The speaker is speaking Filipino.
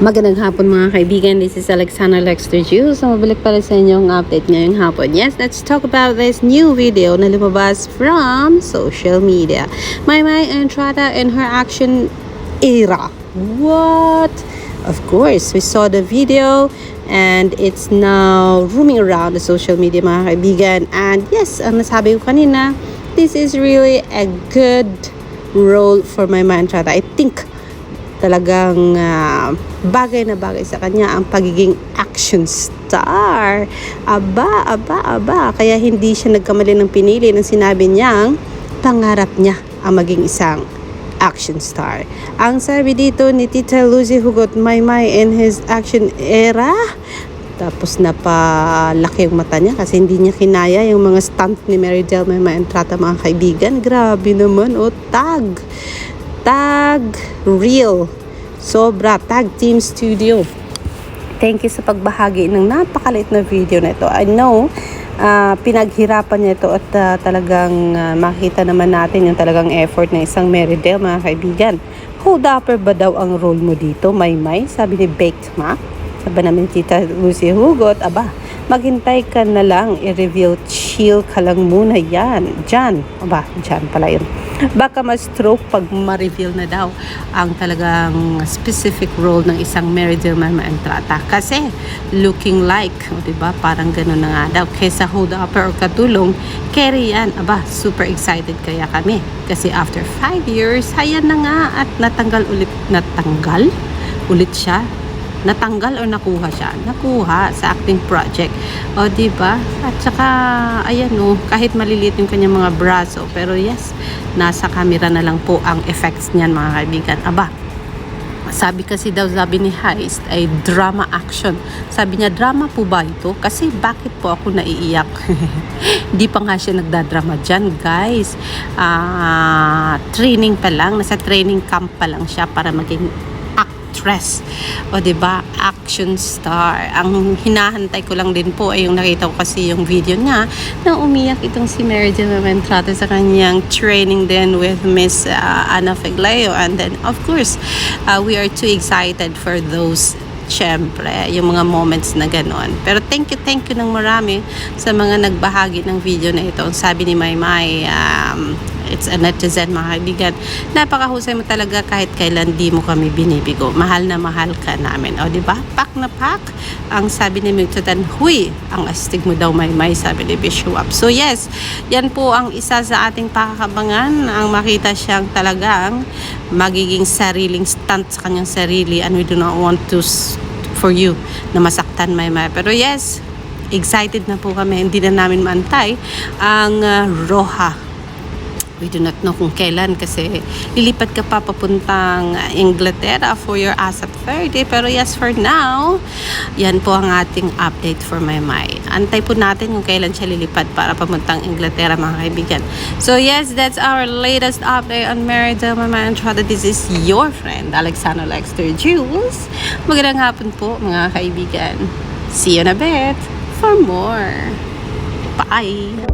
Magandang hapon mga kaibigan. This is Alexander Lexter Jules. So, mabalik pala sa inyong update ngayong hapon. Yes, let's talk about this new video na lumabas from social media. Maymay Entrada and her action era. What? Of course, we saw the video and it's now roaming around the social media mga kaibigan. And yes, ang nasabi ko kanina, this is really a good role for Maymay Entrada. I think talagang ah, bagay na bagay sa kanya ang pagiging action star. Aba, aba, aba. Kaya hindi siya nagkamali ng pinili nang sinabi niyang pangarap niya ang maging isang action star. Ang sabi dito ni Tita Lucy Hugot Maymay in his action era, tapos napalaki yung mata niya kasi hindi niya kinaya yung mga stunt ni Mary Del Maymay Entrata mga kaibigan. Grabe naman, o tag. Tag Real. Sobra. Tag Team Studio. Thank you sa pagbahagi ng napakalit na video na ito. I know, ah, pinaghirapan niya ito at ah, talagang ah, makita naman natin yung talagang effort ng isang Meridel, mga kaibigan. Hold upper ba daw ang role mo dito, Maymay? Sabi ni Baked Mac. Sabi namin Tita Lucy Hugot, aba, maghintay ka na lang, i-reveal, chill ka lang muna yan. Diyan, aba, diyan pala yun. Baka ma-stroke pag ma-reveal na daw ang talagang specific role ng isang Mary Del Mama Entrata. Kasi, looking like, o diba, parang ganun na nga daw. Kesa hold upper or katulong, carry yan. Aba, super excited kaya kami. Kasi after 5 years, hayan na nga at natanggal ulit, natanggal ulit siya natanggal o nakuha siya? Nakuha sa acting project. O, ba? At saka, ayan o, kahit maliliit yung kanyang mga braso, pero yes, nasa camera na lang po ang effects niyan, mga kaibigan. Aba, sabi kasi daw, sabi ni Heist, ay drama action. Sabi niya, drama po ba ito? Kasi bakit po ako naiiyak? Di pa nga siya nagdadrama dyan, guys. Ah, training pa lang, nasa training camp pa lang siya para maging actress. O ba? Action star. Ang hinahantay ko lang din po ay yung nakita ko kasi yung video niya na umiyak itong si Mary Jo Mentrata sa kanyang training din with Miss uh, Ana Fegleo and then of course, uh, we are too excited for those Siyempre, yung mga moments na ganon. Pero thank you, thank you ng marami sa mga nagbahagi ng video na ito. Sabi ni Maymay, um, it's a netizen mga kaibigan. Napakahusay mo talaga kahit kailan di mo kami binibigo. Mahal na mahal ka namin. O, di ba? Pak na pak. Ang sabi ni Migtutan, huy, ang astig mo daw Maymay, sabi ni Bishop. So yes, yan po ang isa sa ating pakakabangan. Ang makita siyang talagang magiging sariling stunt sa kanyang sarili and we do not want to for you na masaktan Maymay. Pero yes, excited na po kami. Hindi na namin maantay ang uh, Roha we do not know kung kailan kasi lilipat ka pa papuntang Inglaterra for your ASAP 30 pero yes for now yan po ang ating update for my May antay po natin kung kailan siya lilipat para papuntang Inglaterra mga kaibigan. So yes that's our latest update on Mary Del Mama Entrada this is your friend Alexander Lexter Jules. Magandang hapon po mga kaibigan. See you in a bit for more. Bye